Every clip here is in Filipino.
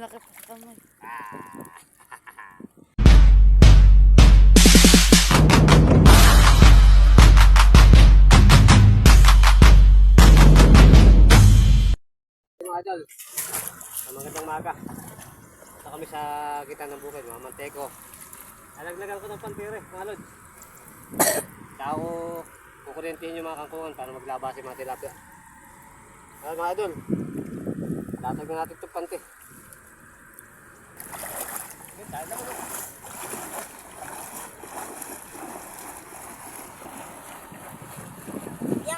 malaki pa sa kamay. Mga idol, ang magandang maga. Ito kami sa gitna ng bukid, mga manteko. Alaglagan ko ng pantire, mga lod. Tao, kukurentin yung mga kangkungan para maglaba si mga tilapia. Ayan mga idol, latag na natin itong pante. Okay, tayo na mga. Yan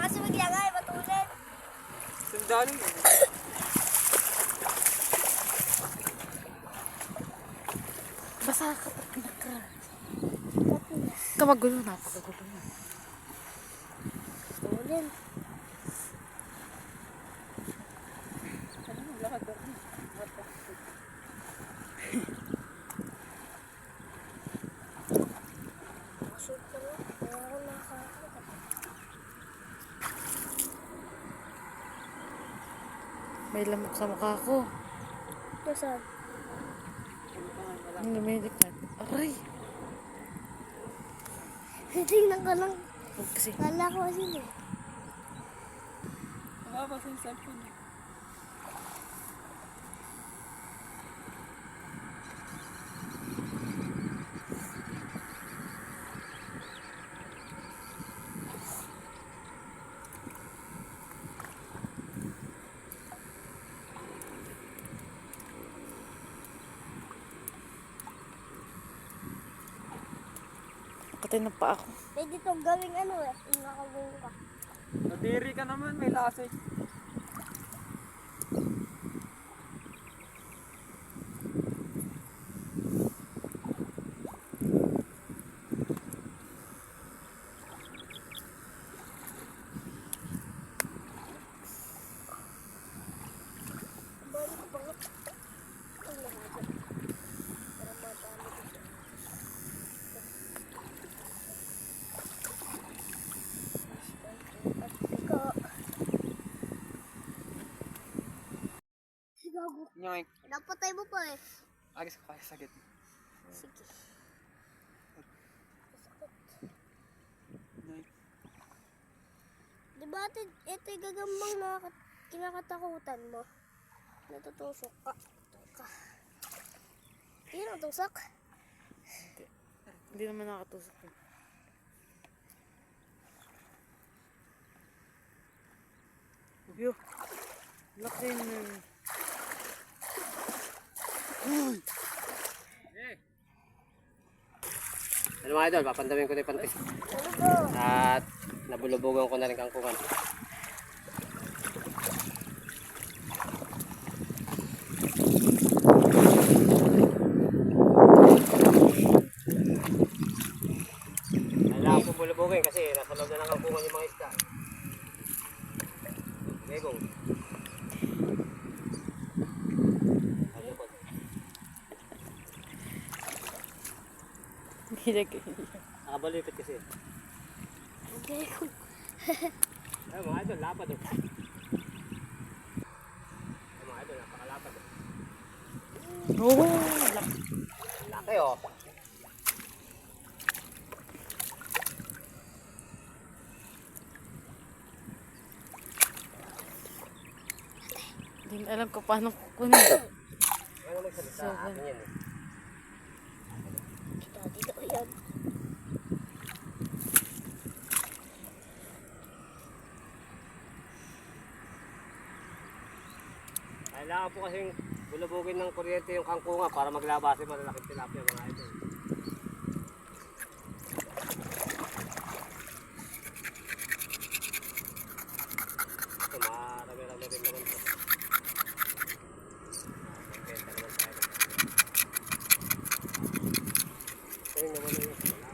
kasi maglangay, matulad. Sundalo. Basa ka pa pinaka. Kamagulo na, pagagulo na. Tulin. Busog ka na. Kaya ako nakakakita. May lamok sa mukha ko. Nasaan? Ang lumilikat. Aray! Tingnan ka lang. Huwag kasi. Kala ko kasi eh. Katay na pa ako. Pwede itong gawing ano eh. Nakabuo ka. Nadiri ka naman, may lasik. Gago. Nyoink. Napatay mo pa eh. Agis ko kaya sagit. Sige. Nyoink. Di ba ate, ito yung gagambang na kinakatakutan mo? Natutusok ka. ka. Hindi natutusok. Hindi naman nakatusok. eh. Yo. Laki na. Ano mga idol, papandamin ko na yung ba? At nabulubugan ko na rin kangkungan. Kailangan ko bulubugin kasi nasa loob na ng kangkungan yung mga isda. Begong. Ano Lagi. Nakabalipit kasi. Okay. Ay, mga idol, lapad oh. Ay, mga idol, napakalapad oh. Oo. laki. Laki oh. Hindi alam ko paano kukunin. Ano magsalita? So, Akin yan eh. Dito, yan. Kailangan po kasing bulabugin ng kuryente yung kangkunga para maglabas yung malalaking tilapia mga idol. Ito, marami-rami rin naman po. Benta naman tayo. Ayun naman na yung tilapia.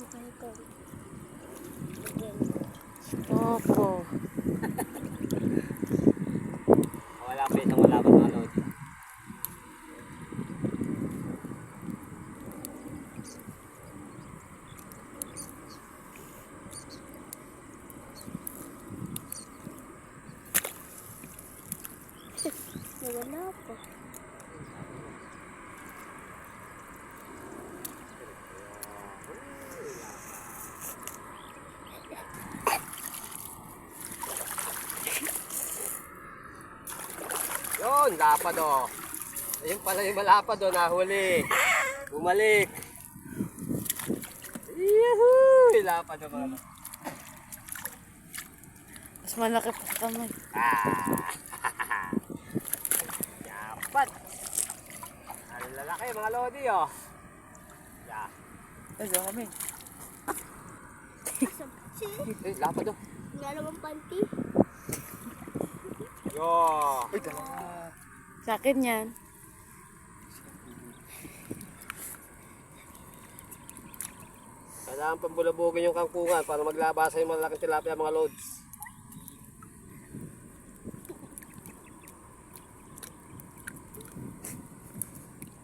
Mukha ko. Again. Opo. pa. Yun, lapad o. Ayun pala yung malapad o, nahuli. Bumalik. Yahoo! Lapad o mga lo- Mas malaki pa sa kamay. Ah! Yapat! Ang lalaki mga lodi oh. Yeah. Ay, diyan kami. Si, Eh, lapad oh. ngalawang panty. Yo! Uy, dalawa. Sa akin yan. Kailangan pambulabugin yung kangkungan para maglabasa yung malaking tilapia mga lods.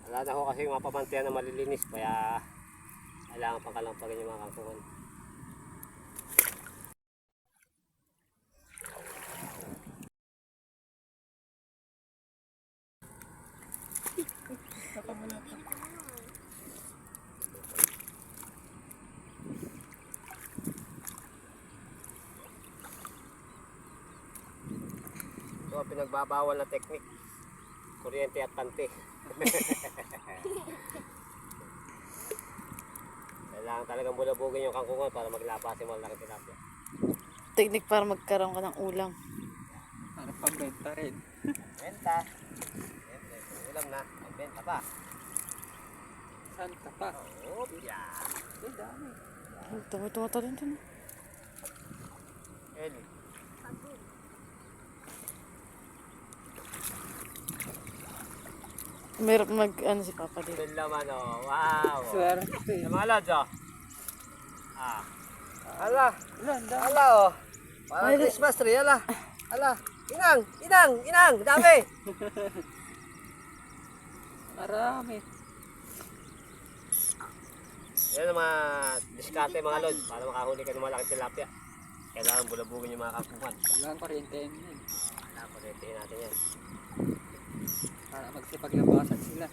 Wala na ho kasi pamantiyan na malilinis kaya kailangan pang kalampagin yung mga kangkungan. So ang pinagbabawal na teknik, kuryente at pante. Kailangan talagang bulabugin yung kangkungan para maglabas yung malaking tilapia. Technique para magkaroon ka ng ulam. Para pambenta rin. Benta. Siyempre, ulam na, magbenta pa. Saan ka pa? Oh, yeah. Ay, dami. Oh, Tama, tumatalon dun. Eli. Mayroon mag, ano si Papa dito. Yung laman, oh. Wow. Swerte. Yung mga lods, oh. Ah. Ala. Ala, oh. Parang Christmas tree, ala. Ala. Inang, inang, inang. Dami. Marami. Yan ang mga diskarte mga lods para makahuli ka ng malaking tilapia. Kailangan bulabugin yung mga kakuman. Kailangan kuryente yun. Wala, pagkatihin natin yan. Para magsipaglabasan sila.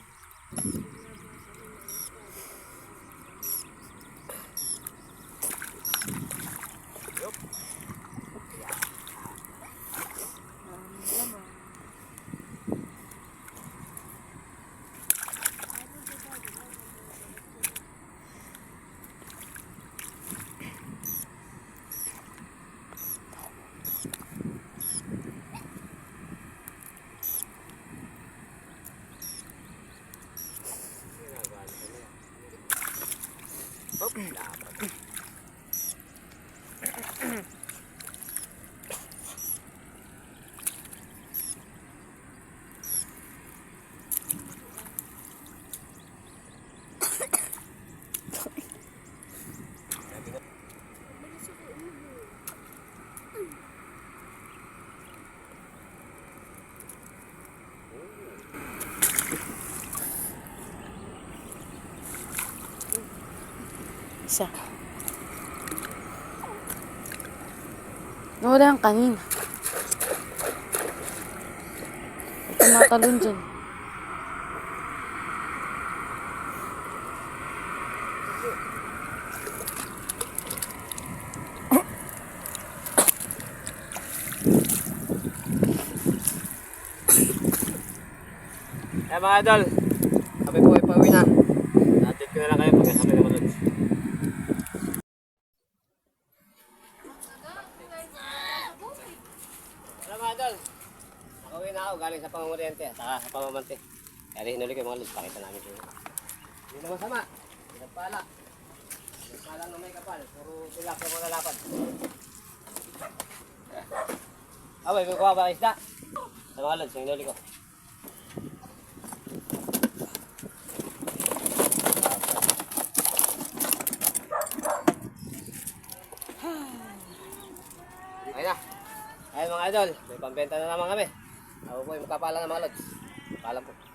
Isa. Nawala ang kanina. Tumatalon dyan. Eh mga idol, kami po ay pauwi na. Update ko na lang kayo pag kami naman lods. Hello mga idol, na ako galing sa pangunguriente at sa pamamante. Kaya hinuli ko yung mga lods, pakita namin kayo. Hindi naman sama, pinagpala. Pinagpala ng may kapal, puro tilak yung mga lapad. Ah, may kukuha ba isda? Sa mga lods, yung hinuli ko. Na. Ayun mga idol, may pambenta na naman kami. Ako po yung kapala ng mga lods. Paalam po.